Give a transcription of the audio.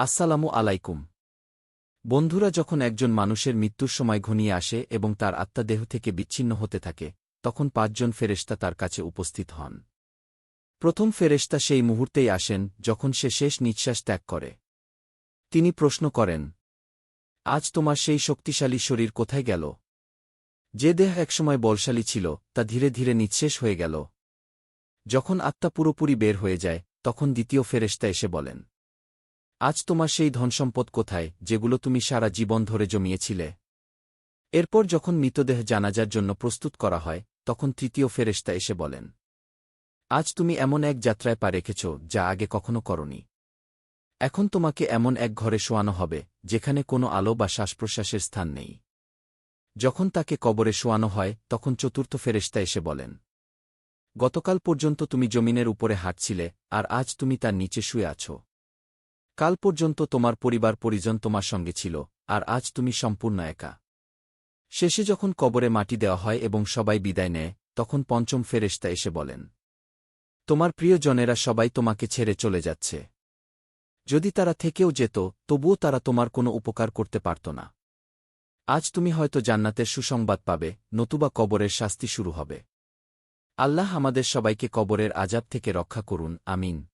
আসসালামু আলাইকুম। বন্ধুরা যখন একজন মানুষের মৃত্যুর সময় ঘনিয়ে আসে এবং তার আত্মা দেহ থেকে বিচ্ছিন্ন হতে থাকে, তখন পাঁচজন ফেরেশতা তার কাছে উপস্থিত হন। প্রথম ফেরেশতা সেই মুহূর্তেই আসেন যখন সে শেষ নিঃশ্বাস ত্যাগ করে। তিনি প্রশ্ন করেন, আজ তোমার সেই শক্তিশালী শরীর কোথায় গেল? যে দেহ একসময় বলশালী ছিল, তা ধীরে ধীরে নিঃশেষ হয়ে গেল। যখন আত্মা পুরোপুরি বের হয়ে যায়, তখন দ্বিতীয় ফেরেশতা এসে বলেন আজ তোমার সেই ধনসম্পদ কোথায়, যেগুলো তুমি সারা জীবন ধরে জমিয়েছিলে? এরপর যখন মৃতদেহ জানাজার জন্য প্রস্তুত করা হয়, তখন তৃতীয় ফেরেশতা এসে বলেন, আজ তুমি এমন এক যাত্রায় পা রেখেছ, যা আগে কখনো করনি। এখন তোমাকে এমন এক ঘরে শোয়ানো হবে, যেখানে কোনো আলো বা শ্বাসপ্রশ্বাসের স্থান নেই। যখন তাকে কবরে শোয়ানো হয়, তখন চতুর্থ ফেরেশতা এসে বলেন, গতকাল পর্যন্ত তুমি জমিনের উপরে হাঁটছিলে, আর আজ তুমি তার নিচে শুয়ে আছো। কাল পর্যন্ত তোমার পরিবার পরিজন তোমার সঙ্গে ছিল, আর আজ তুমি সম্পূর্ণ একা। শেষে যখন কবরে মাটি দেওয়া হয় এবং সবাই বিদায় নেয়, তখন পঞ্চম ফেরেশতা এসে বলেন, তোমার প্রিয়জনেরা সবাই তোমাকে ছেড়ে চলে যাচ্ছে। যদি তারা থেকেও যেত, তবুও তারা তোমার কোনো উপকার করতে পারত না। আজ তুমি হয়তো জান্নাতের সুসংবাদ পাবে, নতুবা কবরের শাস্তি শুরু হবে। আল্লাহ আমাদের সবাইকে কবরের আজাব থেকে রক্ষা করুন, আমিন।